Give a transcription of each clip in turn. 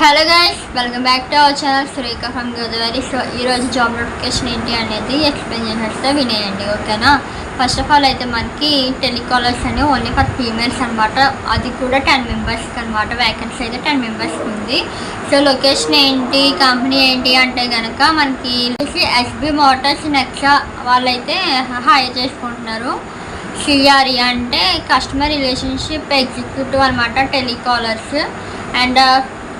Hello guys welcome back to our channel Surekha from Godavari so ఈరోజు job notification ఏంటి అనేది explain చేసేస్తే. వినేయండి ఓకేనా? ఫస్ట్ ఆఫ్ ఆల్ అయితే మనకి టెలికాలర్స్ అని ఓన్లీ ఫర్ ఫీమేల్స్ అనమాట అది కూడా టెన్ మెంబర్స్కి అనమాట వ్యాకెన్సీ అయితే టెన్ మెంబర్స్కి ఉంది. సో లొకేషన్ ఏంటి కంపెనీ ఏంటి అంటే కనుక మనకి ఎస్బి మోటార్స్ నెక్సా వాళ్ళైతే హైర్ చేసుకుంటున్నారు. సిఆర్ఈ అంటే కస్టమర్ రిలేషన్షిప్ ఎగ్జిక్యూటివ్ అనమాట టెలికాలర్స్ అండ్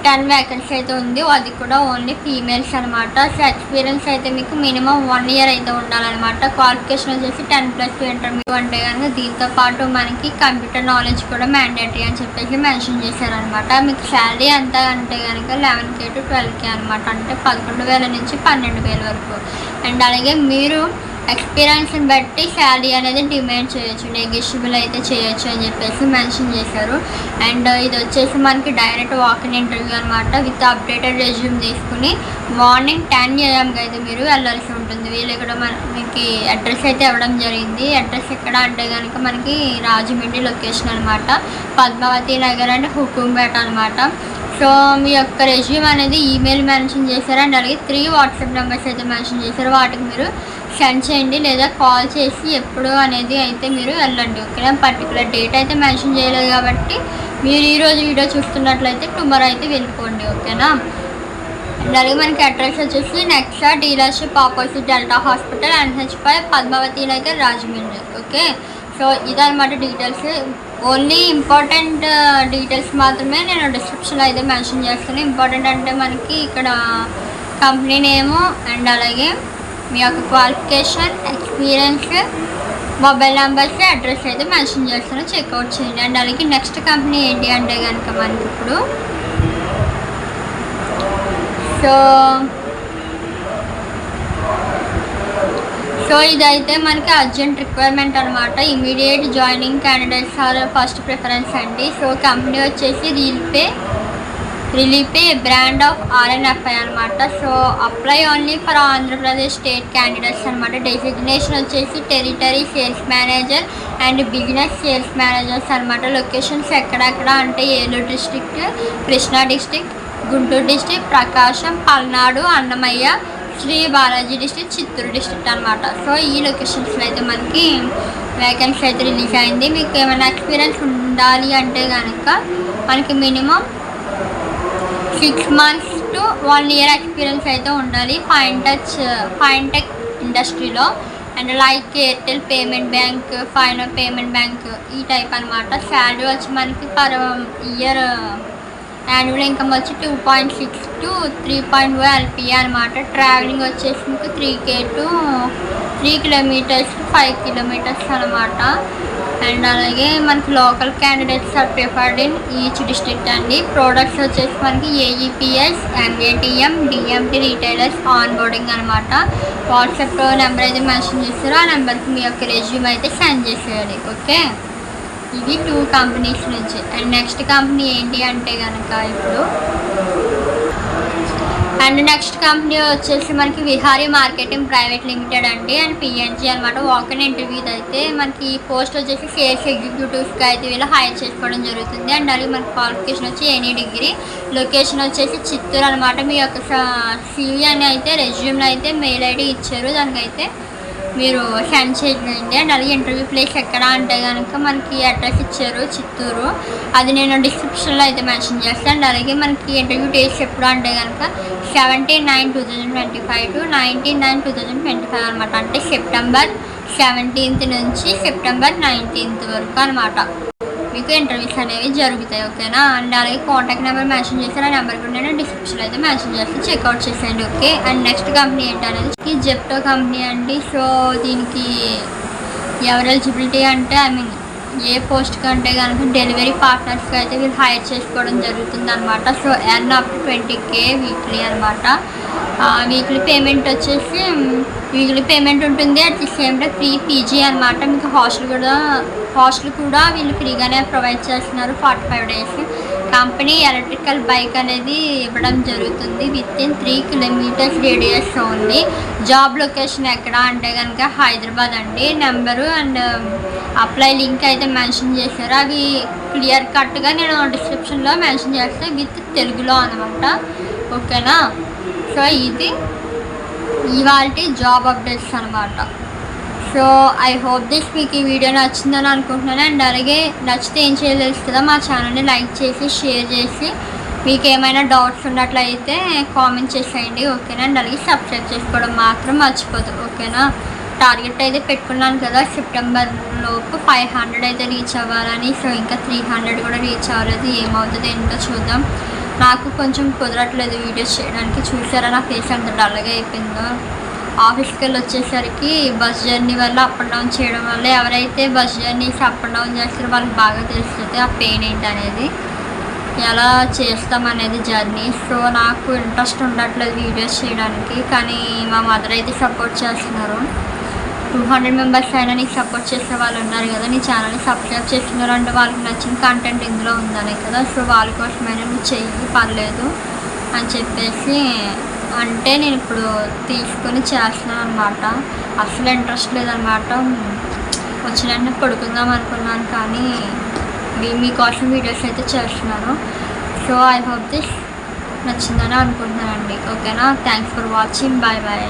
టెన్ వ్యాకెన్సీ అయితే ఉంది. అది కూడా ఓన్లీ ఫీమేల్స్ అనమాట సో ఎక్స్పీరియన్స్ అయితే మీకు మినిమం వన్ ఇయర్ అయితే ఉండాలన్నమాట. క్వాలిఫికేషన్ వచ్చేసి టెన్ ప్లస్ ఇంటర్వ్యూ అంటే కనుక దీంతో పాటు మనకి కంప్యూటర్ నాలెడ్జ్ కూడా మ్యాండేటరీ అని చెప్పేసి మెన్షన్ చేశారనమాట మీకు శాలరీ ఎంత అంటే కనుక eleven K to twelve K అనమాట అంటే పదకొండు వేల నుంచి పన్నెండు వేల వరకు. అండ్ అలాగే మీరు ఎక్స్పీరియన్స్ని బట్టి శాలరీ అనేది డిమాండ్ చేయొచ్చు నెగిషియబుల్ అయితే చేయొచ్చు అని చెప్పేసి మెన్షన్ చేశారు. అండ్ ఇది వచ్చేసి మనకి డైరెక్ట్ వాకిన్ ఇంటర్వ్యూ అనమాట విత్ అప్డేటెడ్ రెజ్యూమ్ తీసుకుని మార్నింగ్ టెన్ ఏఎంకి అయితే మీరు వెళ్ళాల్సి ఉంటుంది. వీళ్ళు ఇక్కడ మనకి అడ్రస్ అయితే ఇవ్వడం జరిగింది. అడ్రస్ ఎక్కడ అంటే కనుక మనకి రాజమండ్రి లొకేషన్ అనమాట పద్మావతి నగర్ అండ్ హుకుంపేట అనమాట సో మీ యొక్క రెజ్యూమ్ అనేది ఈమెయిల్ మెన్షన్ చేశారు. అండ్ అలాగే త్రీ వాట్సాప్ నెంబర్స్ అయితే మెన్షన్ చేశారు. వాటికి మీరు సెండ్ చేయండి లేదా కాల్ చేసి ఎప్పుడు అనేది అయితే మీరు వెళ్ళండి ఓకేనా పర్టికులర్ డేట్ అయితే మెన్షన్ చేయలేదు కాబట్టి మీరు ఈరోజు వీడియో చూస్తున్నట్లయితే టుమారో అయితే వెళ్ళిపోండి ఓకేనా? అండ్ అలాగే మనకి అడ్రస్ వచ్చేసి Nexa dealership opposite Delta hospital NH five Padmavathi Nagar Rajahmundry okay? So ఇదన్నమాట డీటెయిల్స్ ఓన్లీ ఇంపార్టెంట్ డీటెయిల్స్ మాత్రమే నేను డిస్క్రిప్షన్లో అయితే మెన్షన్ చేస్తాను. ఇంపార్టెంట్ అంటే మనకి ఇక్కడ కంపెనీ నేము అండ్ అలాగే మీ యొక్క qualification experience mobile numbers address అయితే మెన్షన్ చేస్తాను. చెక్అవుట్ చేయండి. అండ్ అలాగే నెక్స్ట్ కంపెనీ ఏంటి అంటే కనుక మనకి ఇప్పుడు సో సో ఇదైతే మనకి అర్జెంట్ రిక్వైర్మెంట్ అనమాట immediate joining candidates are first preference అండి. సో కంపెనీ వచ్చేసి relief a brand of RNFI అనమాట so apply only for Andhra Pradesh state candidates అనమాట డెసిగ్నేషన్ వచ్చేసి territory sales manager and business sales managers అనమాట locations ఎక్కడెక్కడ అంటే Eluru district Krishna district Guntur district Prakasam Palnadu Annamayya Sri Balaji district Chittoor district అనమాట so ఈ లొకేషన్స్లో అయితే మనకి వేకెన్సీ అయితే రిలీజ్ అయింది. మీకు ఏమైనా ఎక్స్పీరియన్స్ ఉండాలి అంటే కనుక మనకి minimum six months to one year experience అయితే ఉండాలి. ఫైన్ టచ్ ఫైన్ టెక్ ఇండస్ట్రీలో and like Airtel payment bank fine payment bank ఈ టైప్ అనమాట శాలరీ వచ్చి మనకి పర్ ఇయర్ యాన్యువల్ ఇన్కమ్ వచ్చి two point six to three point five LPA అనమాట travelling వచ్చేసి మీకు three K to three kilometres five kilometres అనమాట అండ్ అలాగే మనకి local candidates are preferred in each district అండి. ప్రోడక్ట్స్ వచ్చేసి మనకి AEPS MATM DMT retailers onboarding అనమాట వాట్సాప్ నెంబర్ అయితే మెన్షన్ చేస్తారో ఆ నెంబర్కి మీ యొక్క రెజ్యూమ్ అయితే సెండ్ చేసేయాలి ఓకే ఇవి టూ కంపెనీస్ నుంచి. అండ్ నెక్స్ట్ కంపెనీ ఏంటి అంటే కనుక ఇప్పుడు అండ్ నెక్స్ట్ కంపెనీ వచ్చేసి మనకి విహారీ మార్కెటింగ్ ప్రైవేట్ లిమిటెడ్ అండి అండ్ పిఎన్జీ అనమాట వాకన్ ఇంటర్వ్యూ అయితే మనకి ఈ పోస్ట్ వచ్చేసి సేల్స్ ఎగ్జిక్యూటివ్స్కి అయితే వీళ్ళు హైర్ చేసుకోవడం జరుగుతుంది. అండ్ అలాగే మనకి క్వాలిఫికేషన్ వచ్చి ఎనీ డిగ్రీ లొకేషన్ వచ్చేసి చిత్తూరు అనమాట మీ యొక్క సివి అని అయితే రెజ్యూమ్లో అయితే మెయిల్ ఐడి ఇచ్చారు. దానికైతే మీరు సెండ్ చేయండి అండ్ అలాగే ఇంటర్వ్యూ ప్లేస్ ఎక్కడ అంటే కనుక మనకి అడ్రస్ ఇచ్చారు చిత్తూరు. అది నేను డిస్క్రిప్షన్లో అయితే మెన్షన్ చేస్తాను. అండ్ అలాగే మనకి ఇంటర్వ్యూ డేట్స్ ఎప్పుడు అంటే కనుక seventeen nine two thousand twenty five to nineteen nine two thousand twenty five అనమాట. అంటే సెప్టెంబర్ సెవెంటీన్త్ నుంచి సెప్టెంబర్ నైన్టీన్త్ వరకు అనమాట. మీకు ఇంటర్వ్యూస్ అనేవి జరుగుతాయి ఓకేనా? అండ్ అలాగే కాంటాక్ట్ నెంబర్ మెన్షన్ చేశారు ఆ నెంబర్ కూడా నేను డిస్క్రిప్షన్ అయితే మెన్షన్ చేస్తే చెక్అవుట్ చేసేయండి ఓకే? అండ్ నెక్స్ట్ కంపెనీ ఏంటనేది? జెప్టో కంపెనీ అండి. సో దీనికి ఎవరు ఎలిజిబిలిటీ అంటే ఐ మీన్ ఏ పోస్ట్ కంటే కనుక డెలివరీ పార్ట్నర్స్కి అయితే వీళ్ళు హైర్ చేసుకోవడం జరుగుతుంది అనమాట so earn up twenty K weekly అనమాట వీక్లీ పేమెంట్ వచ్చేసి వీక్లీ పేమెంట్ ఉంటుంది. At the same time free PG అనమాట మీకు హాస్టల్ కూడా హాస్టల్ కూడా వీళ్ళు ఫ్రీగానే ప్రొవైడ్ చేస్తున్నారు forty five days company electrical bike అనేది ఇవ్వడం జరుగుతుంది. With in three kilometres radius ఉంది జాబ్ లొకేషన్ ఎక్కడ అంటే కనుక హైదరాబాద్ అండి. నెంబరు అండ్ అప్లై లింక్ అయితే మెన్షన్ చేశారు. అవి క్లియర్ కట్గా నేను డిస్క్రిప్షన్లో మెన్షన్ చేస్తే విత్ తెలుగులో అనమాట ఓకేనా సో ఇది ఇవాళ జాబ్ అప్డేట్స్ అనమాట సో ఐ హోప్ దిస్ మీకు ఈ వీడియో నచ్చిందని అనుకుంటున్నాను. అండ్ అలాగే నచ్చితే ఏం చేయలేదు కదా మా ఛానల్ని లైక్ చేసి షేర్ చేసి మీకు ఏమైనా డౌట్స్ ఉన్నట్లయితే కామెంట్ చేసేయండి ఓకేనా? అండ్ అలాగే సబ్స్క్రైబ్ చేసుకోవడం మాత్రం మర్చిపోదు ఓకేనా? టార్గెట్ అయితే పెట్టుకున్నాను కదా సెప్టెంబర్ లోపు ఫైవ్ హండ్రెడ్ అయితే రీచ్ అవ్వాలని. సో ఇంకా త్రీ హండ్రెడ్ కూడా రీచ్ అవ్వలేదు. ఏమవుతుంది ఏంటో చూద్దాం. నాకు కొంచెం కుదరట్లేదు వీడియోస్ చేయడానికి. చూసారా నా ఫేస్ అంత డల్గా అయిపోయిందో. ఆఫీస్కి వెళ్ళి వచ్చేసరికి బస్ జర్నీ వల్ల అప్ అండ్ డౌన్ చేయడం వల్ల ఎవరైతే bus journeys up and down చేస్తారో వాళ్ళకి బాగా తెలుస్తుంది ఆ పెయిన్ ఏంటి అనేది ఎలా చేస్తాం అనేది జర్నీ సో నాకు ఇంట్రెస్ట్ ఉండట్లేదు వీడియోస్ చేయడానికి. కానీ మా మదర్ అయితే సపోర్ట్ చేస్తున్నారు. టూ హండ్రెడ్ మెంబర్స్ అయినా నీకు సపోర్ట్ చేసే వాళ్ళు ఉన్నారు కదా నీ ఛానల్ని సబ్స్క్రైబ్ చేస్తున్నారు అంటే వాళ్ళకి నచ్చిన కంటెంట్ ఇందులో ఉందనే కదా. సో వాళ్ళ కోసమైనా నువ్వు చెయ్యి పర్లేదు అని చెప్పేసి అంటే నేను ఇప్పుడు తీసుకొని చేస్తున్నాను అనమాట అసలు ఇంట్రెస్ట్ లేదనమాట వచ్చిన వెంటనే పడుకుందాం అనుకున్నాను కానీ మీ మీకోసం వీడియోస్ అయితే చేస్తున్నాను. సో ఐ హోప్ దిస్ నచ్చిందని అనుకుంటున్నానండి. ఓకేనా thanks for watching bye bye